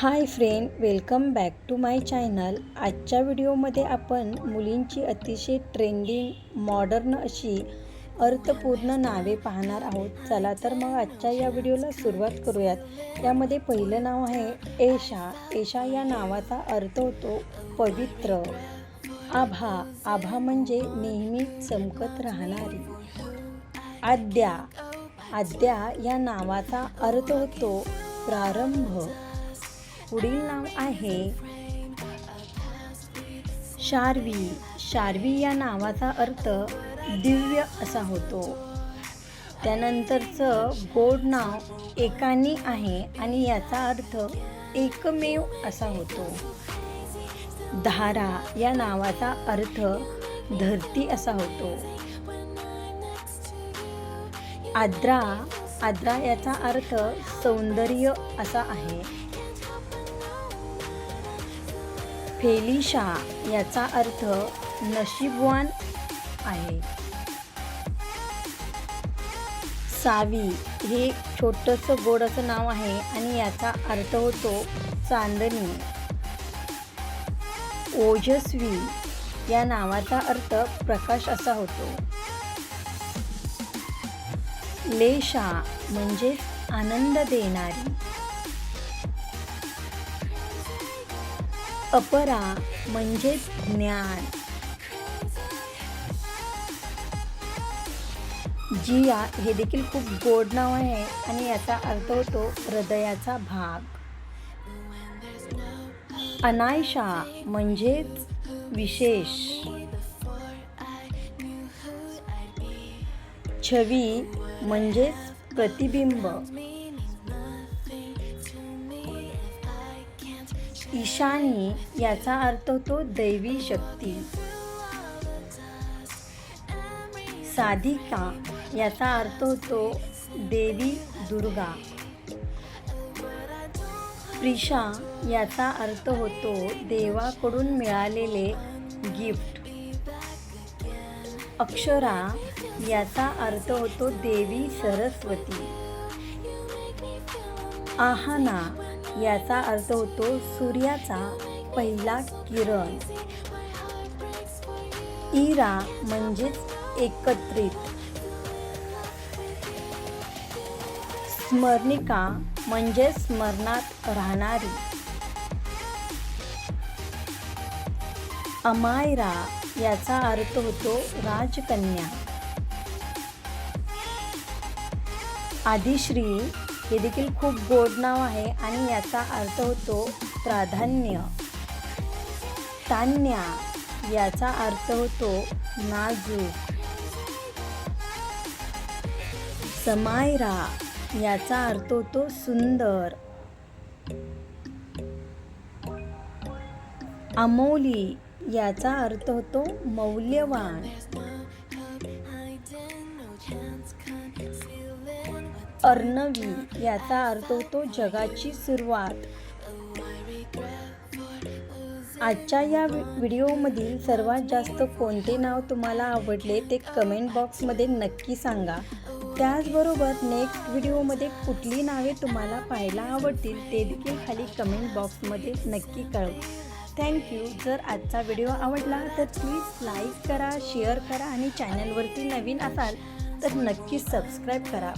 Hi friend welcome back to my channel. आजच्या व्हिडिओमध्ये आपण मुलींची अतिशय ट्रेंडिंग मॉडर्न अशी अर्थपूर्ण नावे पाहणार आहोत. चला तर मग आजच्या या व्हिडिओला सुरुवात करूयात. यामध्ये पहिलं नाव आहे एशा एशा या नावाचा अर्थ होतो पवित्र. आभा. आभा म्हणजे नेहमी चमकत राहणारी. आद्या. आद्या या नावाचा अर्थ होतो प्रारंभ. पुढील नाव आहे शार्वी. शार्वी या नावाचा अर्थ दिव्य असा होतो. त्यानंतरचं गोड नाव एकानी आहे आणि याचा अर्थ एकमेव असा होतो. धारा या नावाचा अर्थ धरती असा होतो. आद्रा. आद्रा याचा अर्थ सौंदर्य असा आहे. फेलिशा याचा अर्थ नशीबवान आहे. सावी हे छोटंसं गोड असं नाव आहे आणि याचा अर्थ होतो चांदणी. ओजस्वी या नावाचा अर्थ प्रकाश असा होतो. लेशा म्हणजे आनंद देणारी. अपरा म्हणजेच ज्ञान. जिया हे देखील खूप गोड नाव आहे आणि याचा अर्थ होतो हृदयाचा भाग. अनायशा म्हणजेच विशेष. छवी म्हणजेच प्रतिबिंब. ईशानी याचा अर्थ होतो दैवी शक्ती. साधिका याचा अर्थ होतो देवी दुर्गा. प्रिशा याचा अर्थ होतो देवाकडून मिळालेले गिफ्ट. अक्षरा याचा अर्थ होतो देवी सरस्वती. आहाना याचा अर्थ होतो सूर्याचा पहिला किरण. इरा म्हणजेच एकत्रित. स्मरणिका म्हणजे स्मरणात राहणारी. अमायरा याचा अर्थ होतो राजकन्या. आदिश्री हे देखील खूप गोड नाव आहे आणि याचा अर्थ होतो प्राधान्य. तान्या याचा अर्थ होतो नाजूक. समायरा याचा अर्थ होतो सुंदर. अमौली याचा अर्थ होतो मौल्यवान. अर्णवी याचा अर्थ होतो जगाची सुरुवात. आजच्या या व्हिडिओमधील सर्वात जास्त कोणते नाव तुम्हाला आवडले ते कमेंट बॉक्समध्ये नक्की सांगा. त्याचबरोबर नेक्स्ट व्हिडिओमध्ये कुठली नावे तुम्हाला पाहायला आवडतील ते देखील खाली कमेंट बॉक्समध्ये नक्की कळवा. थँक्यू जर आजचा व्हिडिओ आवडला तर प्लीज लाईक करा शेअर करा आणि चॅनलवरती नवीन असाल तर नक्की सबस्क्राईब करा.